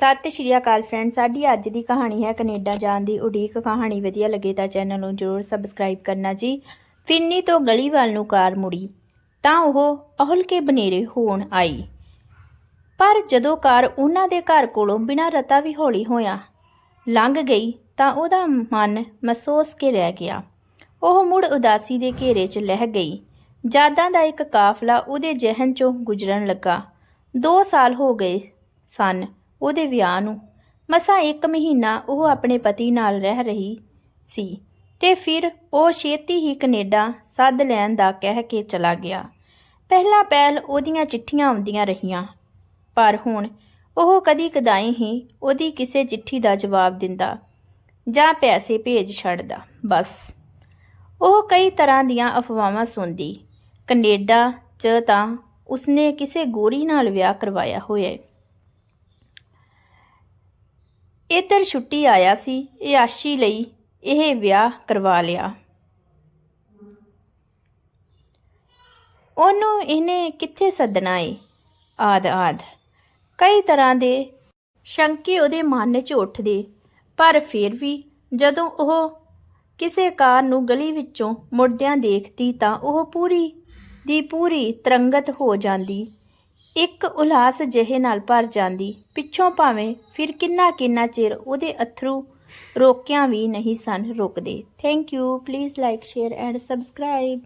ਸਤਿ ਸ਼੍ਰੀ ਅਕਾਲ ਫਰੈਂਡ ਸਾਡੀ ਅੱਜ ਦੀ ਕਹਾਣੀ ਹੈ ਕੈਨੇਡਾ ਜਾਣ ਦੀ ਉਡੀਕ। ਕਹਾਣੀ ਵਧੀਆ ਲੱਗੇ ਤਾਂ ਚੈਨਲ ਨੂੰ ਜਰੂਰ ਸਬਸਕ੍ਰਾਈਬ ਕਰਨਾ ਜੀ। ਫਿੰਨੀ ਤੋਂ ਗਲੀ ਵੱਲ ਨੂੰ ਕਾਰ ਮੁੜੀ, ਤਾਂ ਉਹ ਅਹਲ ਕੇ ਬਨੇਰੇ ਹੋਣ ਆਈ। ਪਰ ਜਦੋਂ ਕਾਰ ਉਹਨਾਂ ਦੇ ਘਰ ਕੋਲੋਂ ਬਿਨਾਂ ਰਤਾ ਵੀ ਹੌਲੀ ਹੋਇਆ, ਲੰਘ ਗਈ, ਤਾਂ ਉਹਦਾ ਮਨ ਮਹਿਸੂਸ ਕੇ ਰਹਿ ਗਿਆ। ਉਹ ਮੁੜ ਉਦਾਸੀ ਦੇ ਘੇਰੇ 'ਚ ਲਹਿ ਗਈ। ਯਾਦਾਂ ਦਾ ਇੱਕ ਕਾਫਲਾ ਉਹਦੇ ਜ਼ਿਹਨ 'ਚੋਂ ਗੁਜ਼ਰਨ ਲੱਗਾ। 2 ਸਾਲ ਹੋ ਗਏ ਸਨ। ਉਹਦੇ ਵਿਆਹ ਨੂੰ। ਮਸਾਂ ਇੱਕ ਮਹੀਨਾ ਉਹ ਆਪਣੇ ਪਤੀ ਨਾਲ ਰਹਿ ਰਹੀ ਸੀ ਤੇ ਫਿਰ ਉਹ ਛੇਤੀ ਹੀ ਕੈਨੇਡਾ ਸੱਦ ਲੈਣ ਦਾ ਕਹਿ ਕੇ ਚਲਾ ਗਿਆ। ਪਹਿਲਾਂ ਪਹਿਲ ਉਹਦੀਆਂ ਚਿੱਠੀਆਂ ਆਉਂਦੀਆਂ ਰਹੀਆਂ, ਪਰ ਹੁਣ ਉਹ ਕਦੀ ਕਦਾਈ ਹੀ ਉਹਦੀ ਕਿਸੇ ਚਿੱਠੀ ਦਾ ਜਵਾਬ ਦਿੰਦਾ ਜਾਂ ਪੈਸੇ ਭੇਜ ਛੱਡਦਾ, ਬਸ। ਉਹ ਕਈ ਤਰ੍ਹਾਂ ਦੀਆਂ ਅਫਵਾਹਾਂ ਸੁਣਦੀ। ਕੈਨੇਡਾ 'ਚ ਤਾਂ ਉਸਨੇ ਕਿਸੇ ਗੋਰੀ ਨਾਲ ਵਿਆਹ ਕਰਵਾਇਆ ਹੋਇਆ ਹੈ ਇੱਧਰ ਛੁੱਟੀ ਆਇਆ ਸੀ, ਇਹ ਆਸ਼ੀ ਲਈ ਇਹ ਵਿਆਹ ਕਰਵਾ ਲਿਆ। ਉਹਨੂੰ ਇਹਨੇ ਕਿੱਥੇ ਸੱਦਣਾ ਏ? ਆਦ ਆਦ। ਕਈ ਤਰ੍ਹਾਂ ਦੇ ਸ਼ੰਕੇ ਉਹਦੇ ਮਨ 'ਚ ਉੱਠਦੇ, ਪਰ ਫਿਰ ਵੀ ਜਦੋਂ ਉਹ ਕਿਸੇ ਕਾਰ ਨੂੰ ਗਲੀ ਵਿੱਚੋਂ ਮੁੜਦਿਆਂ ਦੇਖਦੀ ਤਾਂ ਉਹ ਪੂਰੀ ਦੀ ਪੂਰੀ ਤਰੰਗਤ ਹੋ ਜਾਂਦੀ। ਇੱਕ ਉਲਾਸ ਜਿਹੇ ਨਾਲ ਭਰ ਜਾਂਦੀ। ਪਿੱਛੋਂ ਭਾਵੇਂ ਫਿਰ ਕਿੰਨਾ ਕਿੰਨਾ ਚਿਰ ਉਹਦੇ ਅਥਰੂ ਰੋਕਿਆਂ ਵੀ ਨਹੀਂ ਸਨ ਰੁਕਦੇ। Thank you please like share and subscribe